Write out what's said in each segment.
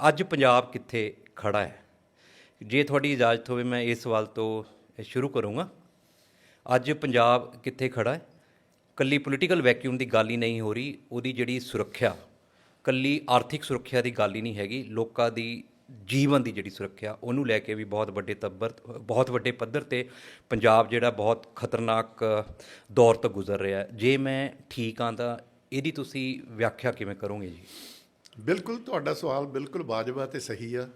ਅੱਜ ਪੰਜਾਬ ਕਿੱਥੇ ਖੜਾ ਹੈ? ਜੇ ਤੁਹਾਡੀ ਇਜਾਜ਼ਤ ਹੋਵੇ, ਮੈਂ ਇਸ ਸਵਾਲ ਤੋਂ ਸ਼ੁਰੂ ਕਰੂੰਗਾ। ਅੱਜ ਪੰਜਾਬ ਕਿੱਥੇ ਖੜਾ ਹੈ? ਕੱਲੀ ਪੋਲੀਟੀਕਲ ਵੈਕਿਊਮ ਦੀ ਗੱਲ ਹੀ ਨਹੀਂ ਹੋ ਰਹੀ। ਉਹਦੀ ਜਿਹੜੀ ਸੁਰੱਖਿਆ, ਕੱਲੀ ਆਰਥਿਕ ਸੁਰੱਖਿਆ ਦੀ ਗੱਲ ਹੀ ਨਹੀਂ ਹੈਗੀ। ਲੋਕਾਂ ਦੀ ਜੀਵਨ ਦੀ ਜਿਹੜੀ ਸੁਰੱਖਿਆ, ਉਹਨੂੰ ਲੈ ਕੇ ਵੀ ਬਹੁਤ ਵੱਡੇ ਤੱਬਰ, ਬਹੁਤ ਵੱਡੇ ਪੱਧਰ ਤੇ ਪੰਜਾਬ ਜਿਹੜਾ ਬਹੁਤ ਖਤਰਨਾਕ ਦੌਰ ਤੋਂ ਗੁਜ਼ਰ ਰਿਹਾ ਜੇ ਮੈਂ ਠੀਕ ਹਾਂ ਤਾਂ ਇਹਦੀ ਤੁਸੀਂ ਵਿਆਖਿਆ ਕਿਵੇਂ ਕਰੋਗੇ ਜੀ? ਬਿਲਕੁਲ, ਤੁਹਾਡਾ ਸਵਾਲ ਬਿਲਕੁਲ ਵਾਜਬ ਹੈ ਤੇ ਸਹੀ ਆ।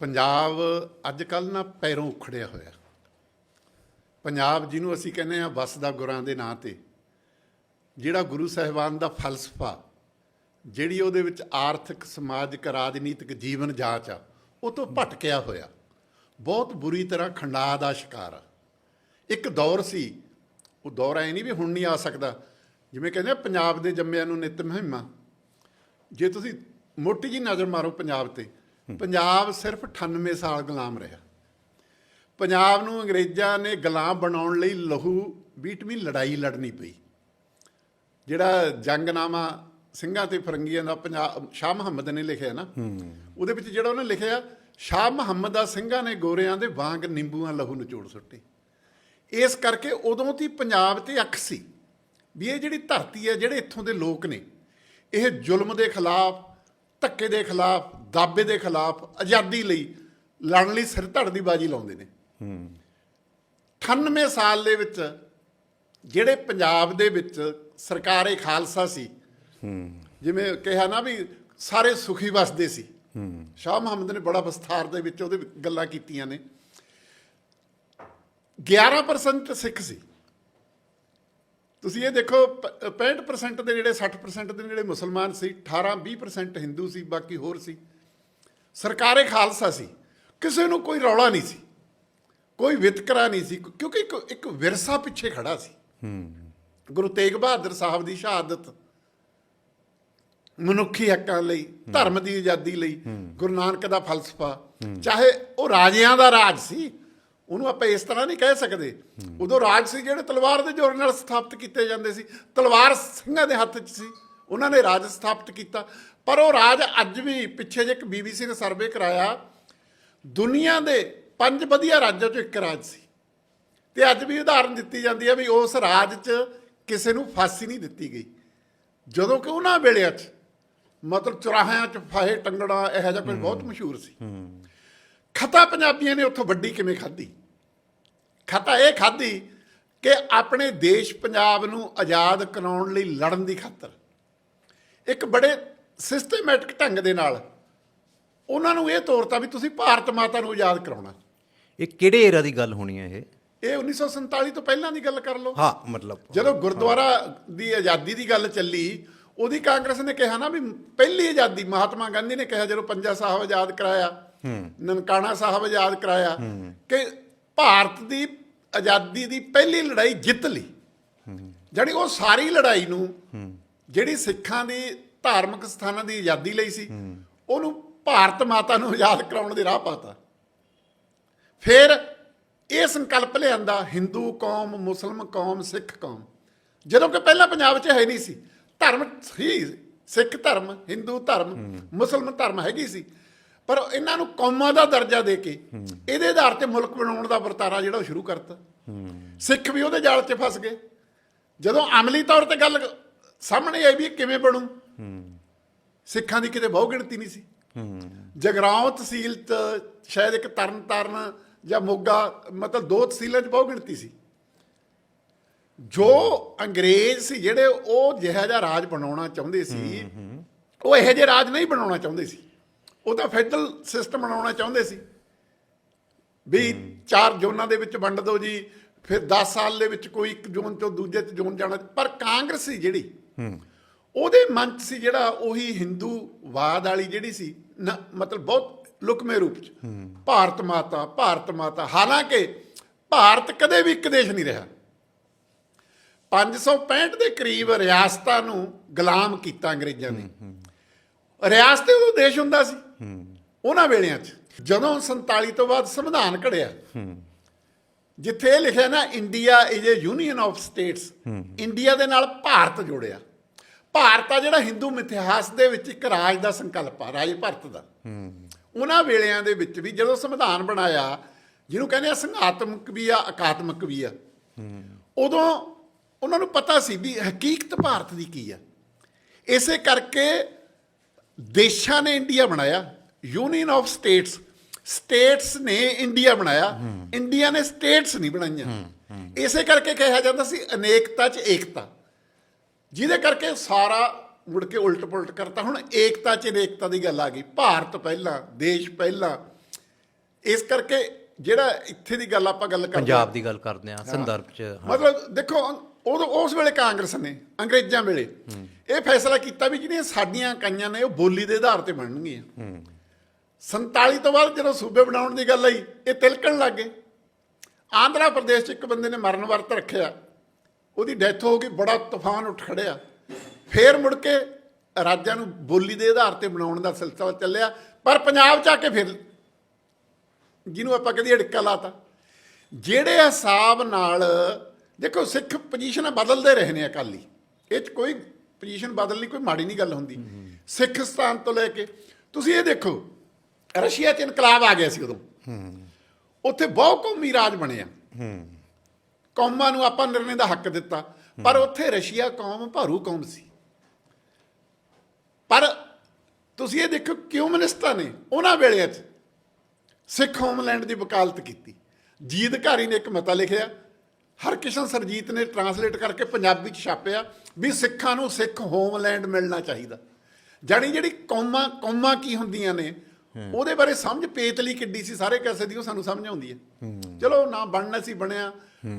ਪੰਜਾਬ ਅੱਜ ਕੱਲ ਨਾ ਪੈਰੋਂ ਉਖੜਿਆ ਹੋਇਆ। ਪੰਜਾਬ ਜਿਹਨੂੰ ਅਸੀਂ ਕਹਿੰਦੇ ਆ ਵਸਦਾ ਗੁਰਾਂ ਦੇ ਨਾਂ ਤੇ, ਜਿਹੜਾ ਗੁਰੂ ਸਾਹਿਬਾਨ ਦਾ ਫਲਸਫਾ, ਜਿਹੜੀ ਉਹਦੇ ਵਿੱਚ ਆਰਥਿਕ, ਸਮਾਜਿਕ, ਰਾਜਨੀਤਿਕ ਜੀਵਨ ਜਾਂਚ ਆ, ਉਹ ਤੋਂ ਭਟਕਿਆ ਹੋਇਆ। ਬਹੁਤ ਬੁਰੀ ਤਰ੍ਹਾਂ ਖੰਡਾ ਦਾ ਸ਼ਿਕਾਰ ਆ। ਇੱਕ ਦੌਰ ਸੀ, ਉਹ ਦੌਰ ਐ ਨਹੀਂ ਵੀ ਹੁਣ ਨਹੀਂ ਆ ਸਕਦਾ, ਜਿਵੇਂ ਕਹਿੰਦੇ ਪੰਜਾਬ ਦੇ ਜੰਮਿਆਂ ਨੂੰ ਨਿਤ ਮਹਿਮਾ। ਜੇ ਤੁਸੀਂ ਮੋਟੀ ਜੀ ਨਜ਼ਰ ਮਾਰੋ ਪੰਜਾਬ ਤੇ, ਪੰਜਾਬ ਸਿਰਫ 98 ਸਾਲ ਗੁਲਾਮ ਰਿਹਾ। ਪੰਜਾਬ ਨੂੰ ਅੰਗਰੇਜ਼ਾਂ ਨੇ ਗੁਲਾਮ ਬਣਾਉਣ ਲਈ ਲਹੂ ਬੀਟਵੀਂ ਲੜਾਈ ਲੜਨੀ ਪਈ। ਜਿਹੜਾ ਜੰਗਨਾਮਾ ਸਿੰਘਾਂ ਤੇ ਫਰੰਗੀਆਂ ਦਾ ਪੰਜਾਬ, ਸ਼ਾਹ ਮੁਹੰਮਦ ਨੇ ਲਿਖਿਆ ਨਾ, ਉਹਦੇ ਵਿੱਚ ਜਿਹੜਾ ਉਹਨੇ ਲਿਖਿਆ, ਸ਼ਾਹ ਮੁਹੰਮਦ ਦਾ ਸਿੰਘਾਂ ਨੇ ਗੋਰਿਆਂ ਦੇ ਵਾਂਗ ਨਿੰਬੂਆਂ ਲਹੂ ਨਿਚੋੜ ਸੁੱਟੇ। ਇਸ ਕਰਕੇ ਉਦੋਂ ਦੀ ਪੰਜਾਬ ਤੇ ਅੱਖ ਸੀ ਵੀ ਇਹ ਜਿਹੜੀ ਧਰਤੀ ਹੈ, ਜਿਹੜੇ ਇੱਥੋਂ ਦੇ ਲੋਕ ਨੇ ਇਹ ਜ਼ੁਲਮ ਦੇ ਖਿਲਾਫ ਧੱਕੇ ਦੇ ਖਿਲਾਫ ਦਾਬੇ ਦੇ ਖਿਲਾਫ ਆਜ਼ਾਦੀ ਲਈ ਲੜਨ ਲਈ ਸਿਰ ਧੜ ਦੀ ਬਾਜੀ ਲਾਉਂਦੇ ਨੇ। 98 ਸਾਲ ਦੇ ਵਿੱਚ ਜਿਹੜੇ ਪੰਜਾਬ ਦੇ ਵਿੱਚ ਸਰਕਾਰੇ ਖਾਲਸਾ ਸੀ ਜਿਵੇਂ ਕਿਹਾ ਨਾ ਵੀ ਸਾਰੇ ਸੁਖੀ ਵਸਦੇ ਸੀ। ਸ਼ਾਹ ਮੁਹੰਮਦ ਨੇ ਬੜਾ ਵਿਸਥਾਰ ਦੇ ਵਿੱਚ ਉਹਦੇ ਗੱਲਾਂ ਕੀਤੀਆਂ ਨੇ। 11% ਸਿੱਖ ਸੀ। ਤੁਸੀਂ ਇਹ ਦੇਖੋ ਪ- 65% ਦੇ ਜਿਹੜੇ 60% ਦੇ ਜਿਹੜੇ ਮੁਸਲਮਾਨ ਸੀ 18 20% ਹਿੰਦੂ ਸੀ ਬਾਕੀ ਹੋਰ ਸੀ। ਸਰਕਾਰੇ ਖਾਲਸਾ ਸੀ। ਕਿਸੇ ਨੂੰ ਕੋਈ ਰੌਲਾ ਨਹੀਂ ਸੀ। ਕੋਈ ਵਿਤਕਰਾ ਨਹੀਂ ਸੀ। ਕਿਉਂਕਿ ਇੱਕ ਇੱਕ ਵਿਰਸਾ ਪਿੱਛੇ ਖੜਾ ਸੀ। ਗੁਰੂ ਤੇਗ ਬਹਾਦਰ ਸਾਹਿਬ ਦੀ ਸ਼ਹਾਦਤ। ਮਨੁੱਖੀ ਹੱਕਾਂ ਲਈ ਧਰਮ ਦੀ ਆਜ਼ਾਦੀ ਲਈ ਗੁਰੂ ਨਾਨਕ ਦਾ ਫਲਸਫਾ। ਚਾਹੇ ਉਹ ਰਾਜਿਆਂ ਦਾ ਰਾਜ ਸੀ ਉਹਨੂੰ ਆਪਾਂ ਇਸ ਤਰ੍ਹਾਂ ਨਹੀਂ ਕਹਿ ਸਕਦੇ। ਉਦੋਂ ਰਾਜ ਸੀ ਜਿਹੜੇ ਤਲਵਾਰ ਦੇ ਜ਼ੋਰ ਨਾਲ ਸਥਾਪਿਤ ਕੀਤੇ ਜਾਂਦੇ ਸੀ। ਤਲਵਾਰ ਸਿੰਘਾਂ ਦੇ ਹੱਥ 'ਚ ਸੀ। ਉਹਨਾਂ ਨੇ ਰਾਜ ਸਥਾਪਿਤ ਕੀਤਾ। ਪਰ ਉਹ ਰਾਜ ਅੱਜ ਵੀ ਪਿੱਛੇ ਜੇ ਇੱਕ ਬੀਬੀਸੀ ਨੇ ਸਰਵੇ ਕਰਾਇਆ। ਦੁਨੀਆ ਦੇ ਪੰਜ ਵਧੀਆ ਰਾਜਾਂ 'ਚੋਂ ਇੱਕ ਰਾਜ ਸੀ। ਤੇ ਅੱਜ ਵੀ ਉਦਾਹਰਨ ਦਿੱਤੀ ਜਾਂਦੀ ਹੈ ਵੀ ਉਸ ਰਾਜ 'ਚ ਕਿਸੇ ਨੂੰ ਫਾਂਸੀ ਨਹੀਂ ਦਿੱਤੀ ਗਈ। ਜਦੋਂ ਕਿ ਉਹਨਾਂ ਵੇਲਿਆਂ 'ਚ ਮਤਲਬ ਚੁਰਾਹਿਆਂ 'ਚ ਫਾਹੇ ਟੰਗਣਾ ਇਹੋ ਜਿਹਾ ਕੁਝ ਬਹੁਤ ਮਸ਼ਹੂਰ ਸੀ। ਖਤਾ ਪੰਜਾਬੀਆਂ ਨੇ ਉੱਥੋਂ ਵੱਡੀ ਕਿਵੇਂ ਖਾਧੀ? ਖਤਾ ਇਹ ਖਾਧੀ ਕਿ ਆਪਣੇ ਦੇਸ਼ ਪੰਜਾਬ ਨੂੰ ਆਜ਼ਾਦ ਕਰਾਉਣ ਲਈ ਲੜਨ ਦੀ ਖਾਤਰ। ਇੱਕ ਬੜੇ ਸਿਸਟਮੈਟਿਕ ਢੰਗ ਦੇ ਨਾਲ ਉਹਨਾਂ ਨੂੰ ਇਹ ਤੋਰਤਾ ਵੀ ਤੁਸੀਂ ਭਾਰਤ ਮਾਤਾ ਨੂੰ ਆਜ਼ਾਦ ਕਰਾਉਣਾ। ਇਹ ਕਿਹੜੇ ਏਰਾ ਦੀ ਗੱਲ ਹੋਣੀ ਹੈ ਇਹ? ਇਹ 1947 ਤੋਂ ਪਹਿਲਾਂ ਦੀ ਗੱਲ ਕਰ ਲਓ। ਹਾਂ ਮਤਲਬ ਜਦੋਂ ਗੁਰਦੁਆਰਾ ਦੀ ਆਜ਼ਾਦੀ ਦੀ ਗੱਲ ਚੱਲੀ ਉਹਦੀ ਕਾਂਗਰਸ ਨੇ ਕਿਹਾ ਨਾ ਵੀ ਪਹਿਲੀ ਆਜ਼ਾਦੀ ਮਹਾਤਮਾ ਗਾਂਧੀ ਨੇ ਕਿਹਾ ਜਦੋਂ ਪੰਜਾ ਸਾਹਿਬ ਆਜ਼ਾਦ ਕਰਾਇਆ ਨਨਕਾਣਾ ਸਾਹਿਬ ਆਜ਼ਾਦ ਕਰਾਇਆ ਕਿ ਭਾਰਤ ਦੀ ਆਜ਼ਾਦੀ ਦੀ ਪਹਿਲੀ ਲੜਾਈ ਜਿੱਤ ਲਈ। ਜਾਣੀ ਉਹ ਸਾਰੀ ਲੜਾਈ ਨੂੰ ਜਿਹੜੀ ਸਿੱਖਾਂ ਦੀ ਧਾਰਮਿਕ ਸਥਾਨਾਂ ਦੀ ਆਜ਼ਾਦੀ ਲਈ ਸੀ, ਉਹਨੂੰ ਭਾਰਤ ਮਾਤਾ ਨੂੰ ਆਜ਼ਾਦ ਕਰਾਉਣ ਦੇ ਰਾਹ ਪਾਤਾ। ਫਿਰ ਇਹ ਸੰਕਲਪ ਲਿਆਂਦਾ, ਹਿੰਦੂ ਕੌਮ, ਮੁਸਲਮ ਕੌਮ, ਸਿੱਖ ਕੌਮ। ਜਦੋਂ ਕਿ ਪਹਿਲਾਂ ਪੰਜਾਬ 'ਚ ਹੈ ਨਹੀਂ ਸੀ। ਧਰਮ ਸੀ, ਸਿੱਖ ਧਰਮ, ਹਿੰਦੂ ਧਰਮ ਮੁਸਲਮਾਨ ਧਰਮ ਹੈਗੀ ਸੀ। ਪਰ ਇਹਨਾਂ ਨੂੰ ਕੌਮਾਂ ਦਾ ਦਰਜਾ ਦੇ ਕੇ ਇਹਦੇ ਆਧਾਰ ਤੇ ਮੁਲਕ ਬਣਾਉਣ ਦਾ ਵਰਤਾਰਾ ਜਿਹੜਾ ਉਹ ਸ਼ੁਰੂ ਕਰਤਾ। ਸਿੱਖ ਵੀ ਉਹਦੇ ਜਾਲ 'ਚ ਫਸ ਗਏ। ਜਦੋਂ ਅਮਲੀ ਤੌਰ ਤੇ ਗੱਲ ਸਾਹਮਣੇ ਆਈ ਵੀ ਕਿਵੇਂ ਬਣੂ? ਸਿੱਖਾਂ ਦੀ ਕਿਤੇ ਬਹੁ ਗਿਣਤੀ ਨਹੀਂ ਸੀ। ਜਗਰਾਉਂ ਤਹਿਸੀਲ ਚ ਸ਼ਾਇਦ ਇੱਕ ਤਰਨ ਤਾਰਨ ਜਾਂ ਮੋਗਾ, ਮਤਲਬ ਦੋ ਤਹਿਸੀਲਾਂ 'ਚ ਬਹੁ ਗਿਣਤੀ ਸੀ। ਜੋ ਅੰਗਰੇਜ਼ ਸੀ ਜਿਹੜੇ ਉਹ ਜਿਹੜਾ ਜਿਹਾ ਰਾਜ ਬਣਾਉਣਾ ਚਾਹੁੰਦੇ ਸੀ, ਉਹ ਇਹੋ ਜਿਹੇ ਰਾਜ ਨਹੀਂ ਬਣਾਉਣਾ ਚਾਹੁੰਦੇ ਸੀ। ਉਹ ਤਾਂ ਫੈਡਰਲ ਸਿਸਟਮ ਬਣਾਉਣਾ ਚਾਹੁੰਦੇ ਸੀ। ਵੀ ਚਾਰ ਜ਼ੋਨਾਂ ਦੇ ਵਿੱਚ ਵੰਡ ਦਿਓ ਜੀ ਫਿਰ 10 ਸਾਲ ਦੇ ਵਿੱਚ ਕੋਈ ਇੱਕ ਜ਼ੋਨ ਤੋਂ ਦੂਜੇ ਚ ਜ਼ੋਨ ਜਾਣਾ। ਪਰ ਕਾਂਗਰਸ ਸੀ ਜਿਹੜੀ ਉਹਦੇ ਮਨ 'ਚ ਸੀ ਜਿਹੜਾ ਉਹੀ ਹਿੰਦੂਵਾਦ ਵਾਲੀ ਜਿਹੜੀ ਸੀ ਨਾ- ਮਤਲਬ ਬਹੁਤ ਲੁਕਮੇ ਰੂਪ ਚ। ਭਾਰਤ ਮਾਤਾ ਭਾਰਤ ਮਾਤਾ ਹਾਲਾਂਕਿ ਭਾਰਤ ਕਦੇ ਵੀ ਇੱਕ ਦੇਸ਼ ਨਹੀਂ ਰਿਹਾ। 565 ਦੇ ਕਰੀਬ ਰਿਆਸਤਾਂ ਨੂੰ ਗੁਲਾਮ ਕੀਤਾ ਅੰਗਰੇਜ਼ਾਂ ਨੇ। ਰਿਆਸਤ ਉਦੋਂ ਦੇਸ਼ ਹੁੰਦਾ ਸੀ। ਉਹਨਾਂ ਵੇਲਿਆਂ 'ਚ ਜਦੋਂ 47 ਤੋਂ ਬਾਅਦ ਸੰਵਿਧਾਨ ਘੜਿਆ, ਜਿੱਥੇ ਇਹ ਲਿਖਿਆ ਨਾ India is a union of states India ਦੇ ਨਾਲ ਭਾਰਤ ਜੋੜਿਆ। ਭਾਰਤ ਆ ਜਿਹੜਾ ਹਿੰਦੂ ਮਿਥਿਹਾਸ ਦੇ ਵਿੱਚ ਇੱਕ ਰਾਜ ਦਾ ਸੰਕਲਪ ਆ, ਰਾਜ ਭਾਰਤ ਦਾ। ਉਹਨਾਂ ਵੇਲਿਆਂ ਦੇ ਵਿੱਚ ਵੀ ਜਦੋਂ ਸੰਵਿਧਾਨ ਬਣਾਇਆ, ਜਿਹਨੂੰ ਕਹਿੰਦੇ ਆ ਸੰਘਾਤਮਕ ਵੀ ਆ ਅਕਾਤਮਕ ਵੀ ਆ, ਉਦੋਂ ਉਹਨਾਂ ਨੂੰ ਪਤਾ ਸੀ ਵੀ ਹਕੀਕਤ ਭਾਰਤ ਦੀ ਕੀ ਆ। ਇਸੇ ਕਰਕੇ ਦੇਸ਼ਾਂ ਨੇ ਇੰਡੀਆ ਬਣਾਇਆ ਯੂਨੀਅਨ ਆਫ ਸਟੇਟਸ ਸਟੇਟਸ ਨੇ ਇੰਡੀਆ ਬਣਾਇਆ ਇੰਡੀਆ ਨੇ ਸਟੇਟਸ ਨਹੀਂ ਬਣਾਈਆਂ। ਇਸੇ ਕਰਕੇ ਕਿਹਾ ਜਾਂਦਾ ਸੀ ਅਨੇਕਤਾ 'ਚ ਏਕਤਾ। ਜਿਹਦੇ ਕਰਕੇ ਸਾਰਾ ਮੁੜ ਕੇ ਉਲਟ ਪੁਲਟ ਕਰਤਾ। ਹੁਣ ਏਕਤਾ 'ਚ ਅਨੇਕਤਾ ਦੀ ਗੱਲ ਆ ਗਈ। ਭਾਰਤ ਪਹਿਲਾਂ ਦੇਸ਼ ਪਹਿਲਾਂ। ਇਸ ਕਰਕੇ ਜਿਹੜਾ ਇੱਥੇ ਦੀ ਗੱਲ ਆਪਾਂ ਗੱਲ ਕਰਦੇ ਪੰਜਾਬ ਦੀ ਗੱਲ ਕਰਦੇ ਆ ਸੰਦਰਭ ਚ। ਮਤਲਬ ਦੇਖੋ ਉਦੋਂ ਉਸ ਵੇਲੇ ਕਾਂਗਰਸ ਨੇ, ਅੰਗਰੇਜ਼ਾਂ ਵੇਲੇ। ਇਹ ਫੈਸਲਾ ਕੀਤਾ ਵੀ ਜਿਹੜੀਆਂ ਸਾਡੀਆਂ ਇਕਾਈਆਂ ਨੇ, ਉਹ ਬੋਲੀ ਦੇ ਆਧਾਰ ਤੇ ਬਣਨਗੀਆਂ। 47 ਤੋਂ ਬਾਅਦ ਜਦੋਂ ਸੂਬੇ ਬਣਾਉਣ ਦੀ ਗੱਲ ਆਈ, ਇਹ ਤਿਲਕਣ ਲੱਗ ਗਏ। ਆਂਧਰਾ ਪ੍ਰਦੇਸ਼ 'ਚ ਇੱਕ ਬੰਦੇ ਨੇ ਮਰਨ ਵਰਤ ਰੱਖਿਆ। ਉਹਦੀ ਡੈਥ ਹੋ ਗਈ, ਬੜਾ ਤੂਫਾਨ ਉੱਠ ਖੜਿਆ। ਫੇਰ ਮੁੜ ਕੇ ਰਾਜਾਂ ਨੂੰ ਬੋਲੀ ਦੇ ਆਧਾਰ ਤੇ ਬਣਾਉਣ ਦਾ ਸਿਲਸਿਲਾ ਚੱਲਿਆ, ਪਰ ਪੰਜਾਬ 'ਚ ਆ ਕੇ ਫਿਰ ਜਿਹਨੂੰ ਆਪਾਂ ਕਹਦੇ ਅੜਿੱਕਾ ਲਾਤਾ। ਜਿਹੜੇ ਹਿਸਾਬ ਨਾਲ ਦੇਖੋ, ਸਿੱਖ ਪੋਜੀਸ਼ਨਾਂ ਬਦਲਦੇ ਰਹੇ ਨੇ ਅਕਾਲੀ। ਇਹ 'ਚ ਕੋਈ ਪੋਜੀਸ਼ਨ ਬਦਲਣੀ ਕੋਈ ਮਾੜੀ ਨਹੀਂ ਗੱਲ ਹੁੰਦੀ। ਸਿੱਖ ਸਥਾਨ ਤੋਂ ਲੈ ਕੇ, ਤੁਸੀਂ ਇਹ ਦੇਖੋ, ਰਸ਼ੀਆ 'ਚ ਇਨਕਲਾਬ ਆ ਗਿਆ ਸੀ ਉਦੋਂ। ਉੱਥੇ ਬਹੁ ਕੌਮੀ ਰਾਜ ਬਣਿਆ। ਕੌਮਾਂ ਨੂੰ ਆਪਾਂ ਨਿਰਣੇ ਦਾ ਹੱਕ ਦਿੱਤਾ। ਪਰ ਉੱਥੇ ਰਸ਼ੀਆ ਕੌਮ, ਭਾਰੂ ਕੌਮ ਸੀ। ਪਰ ਤੁਸੀਂ ਇਹ ਦੇਖੋ ਕਮਿਊਨਿਸਟਾਂ ਨੇ ਉਹਨਾਂ ਵੇਲੇ 'ਚ ਸਿੱਖ ਹੋਮਲੈਂਡ ਦੀ ਵਕਾਲਤ ਕੀਤੀ? ਜੀਦ ਘਾਰੀ ਨੇ ਇੱਕ ਮਤਾ ਲਿਖਿਆ ਹਰਕਿਸ਼ਨ ਸਰਜੀਤ ਨੇ ਟਰਾਂਸਲੇਟ ਕਰਕੇ ਪੰਜਾਬੀ ਚ ਛਾਪਿਆ ਵੀ ਸਿੱਖਾਂ ਨੂੰ ਸਿੱਖ ਹੋਮਲੈਂਡ ਮਿਲਣਾ ਚਾਹੀਦਾ। ਜਾਣੀ ਜਿਹੜੀ ਕੌਮਾਂ ਕੌਮਾਂ ਕੀ ਹੁੰਦੀਆਂ ਨੇ, ਉਹਦੇ ਬਾਰੇ ਸਮਝ ਪੇਤਲੀ ਕਿੱਡੀ ਸੀ, ਸਾਰੇ ਕੈਸੇ ਦੀ ਉਹ ਸਾਨੂੰ ਸਮਝ ਆਉਂਦੀ ਹੈ। ਚਲੋ ਨਾ ਬਣਨਾ ਸੀ ਬਣਿਆ,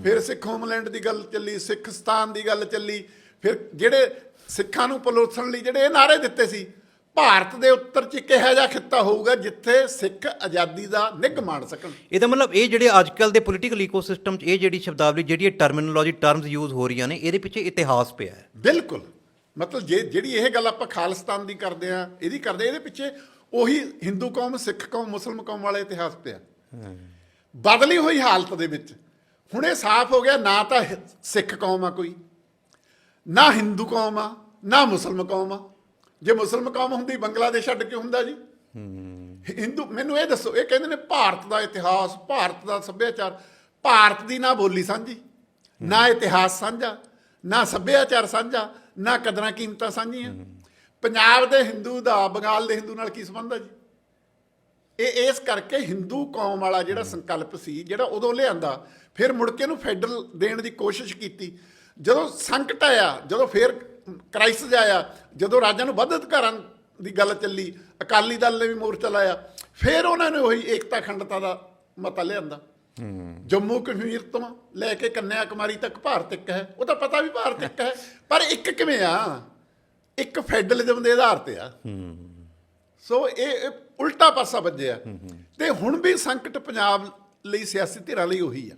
ਫਿਰ ਸਿੱਖ ਹੋਮਲੈਂਡ ਦੀ ਗੱਲ ਚੱਲੀ, ਸਿੱਖ ਸਥਾਨ ਦੀ ਗੱਲ ਚੱਲੀ, ਫਿਰ ਜਿਹੜੇ ਸਿੱਖਾਂ ਨੂੰ ਪਲੋਸਣ ਲਈ ਜਿਹੜੇ ਇਹ ਨਾਰੇ ਦਿੱਤੇ ਸੀ ਭਾਰਤ ਦੇ ਉੱਤਰ ਚ ਇੱਕ ਇਹੋ ਜਿਹਾ ਖਿੱਤਾ ਹੋਊਗਾ ਜਿੱਥੇ ਸਿੱਖ ਆਜ਼ਾਦੀ ਦਾ ਨਿੱਘ ਮਾਣ ਸਕਣ। ਇਹਦਾ ਮਤਲਬ ਇਹ ਜਿਹੜੇ ਅੱਜ ਕੱਲ ਦੇ ਪੋਲੀਟੀਕਲ ਇਕੋਸਿਸਟਮ ਚ ਇਹ ਜਿਹੜੀ ਸ਼ਬਦਾਵਲੀ ਜਿਹੜੀ ਇਹ ਟਰਮੀਨੋਲੋਜੀ ਟਰਮਸ ਯੂਜ਼ ਹੋ ਰਹੀਆਂ ਨੇ ਇਹਦੇ ਪਿੱਛੇ ਇਤਿਹਾਸ ਪਿਆ ਹੈ। ਬਿਲਕੁਲ। ਮਤਲਬ ਜੇ ਜਿਹੜੀ ਇਹ ਗੱਲ ਆਪਾਂ ਖਾਲਿਸਤਾਨ ਦੀ ਕਰਦੇ ਆ ਇਹਦੀ ਕਰਦੇ ਇਹਦੇ ਪਿੱਛੇ ਉਹੀ ਹਿੰਦੂ ਕੌਮ ਸਿੱਖ ਕੌਮ ਮੁਸਲਮਾਨ ਕੌਮ ਵਾਲਾ ਇਤਿਹਾਸ ਪਿਆ। ਬਦਲੀ ਹੋਈ ਹਾਲਤ ਦੇ ਵਿੱਚ ਹੁਣ ਇਹ ਸਾਫ਼ ਹੋ ਗਿਆ ਨਾ ਤਾਂ ਸਿੱਖ ਕੌਮ ਆ ਕੋਈ ਨਾ ਹਿੰਦੂ ਕੌਮ ਆ ਨਾ ਮੁਸਲਮਾਨ ਕੌਮ ਆ। ਜੇ ਮੁਸਲਮਾਨ ਕੌਮ ਹੁੰਦੀ, ਬੰਗਲਾਦੇਸ਼ ਛੱਡ ਕੇ ਹੁੰਦਾ ਜੀ। ਹਿੰਦੂ, ਮੈਨੂੰ ਇਹ ਦੱਸੋ, ਇਹ ਕਹਿੰਦੇ ਨੇ ਭਾਰਤ ਦਾ ਇਤਿਹਾਸ, ਭਾਰਤ ਦਾ ਸੱਭਿਆਚਾਰ। ਭਾਰਤ ਦੀ ਨਾ ਬੋਲੀ ਸਾਂਝੀ, ਨਾ ਇਤਿਹਾਸ ਸਾਂਝਾ, ਨਾ ਸੱਭਿਆਚਾਰ ਸਾਂਝਾ, ਨਾ ਕਦਰਾਂ ਕੀਮਤਾਂ ਸਾਂਝੀਆਂ। ਪੰਜਾਬ ਦੇ ਹਿੰਦੂ ਦਾ, ਬੰਗਾਲ ਦੇ ਹਿੰਦੂ ਨਾਲ ਕੀ ਸੰਬੰਧ ਹੈ ਜੀ? ਇਹ ਇਸ ਕਰਕੇ ਹਿੰਦੂ ਕੌਮ ਵਾਲਾ ਜਿਹੜਾ ਸੰਕਲਪ ਸੀ, ਜਿਹੜਾ ਉਦੋਂ ਲਿਆਂਦਾ, ਫਿਰ ਮੁੜ ਕੇ ਨੂੰ ਫੈਡਰਲ ਦੇਣ ਦੀ ਕੋਸ਼ਿਸ਼ ਕੀਤੀ। ਜਦੋਂ ਸੰਕਟ ਆਇਆ, ਜਦੋਂ ਫਿਰ ਕ੍ਰਾਈਸਿਸ ਆਇਆ। ਜਦੋਂ ਰਾਜਾਂ ਨੂੰ ਵੱਧ ਅਧਿਕਾਰਾਂ ਦੀ ਗੱਲ ਚੱਲੀ, ਅਕਾਲੀ ਦਲ ਨੇ ਵੀ ਮੋਰਚਾ ਲਾਇਆ, ਫਿਰ ਉਹਨਾਂ ਨੇ ਉਹੀ ਏਕਤਾ ਅਖੰਡਤਾ ਦਾ ਮਤਾ ਲਿਆਂਦਾ। ਜੰਮੂ ਕਸ਼ਮੀਰ ਤੋਂ ਲੈ ਕੇ ਕੰਨਿਆ ਕੁਮਾਰੀ ਤੱਕ ਭਾਰਤ ਇੱਕ ਹੈ। ਉਹ ਤਾਂ ਪਤਾ ਵੀ ਭਾਰਤ ਇੱਕ ਹੈ। ਪਰ ਇੱਕ ਕਿਵੇਂ ਆ? ਇੱਕ ਫੈਡਰਲਿਜ਼ਮ ਦੇ ਆਧਾਰ ਤੇ ਆ। ਸੋ ਇਹ ਉਲਟਾ ਪਾਸਾ ਵੱਜਿਆ। ਤੇ ਹੁਣ ਵੀ ਸੰਕਟ ਪੰਜਾਬ ਲਈ ਸਿਆਸੀ ਧਿਰਾਂ ਲਈ ਉਹੀ ਆ।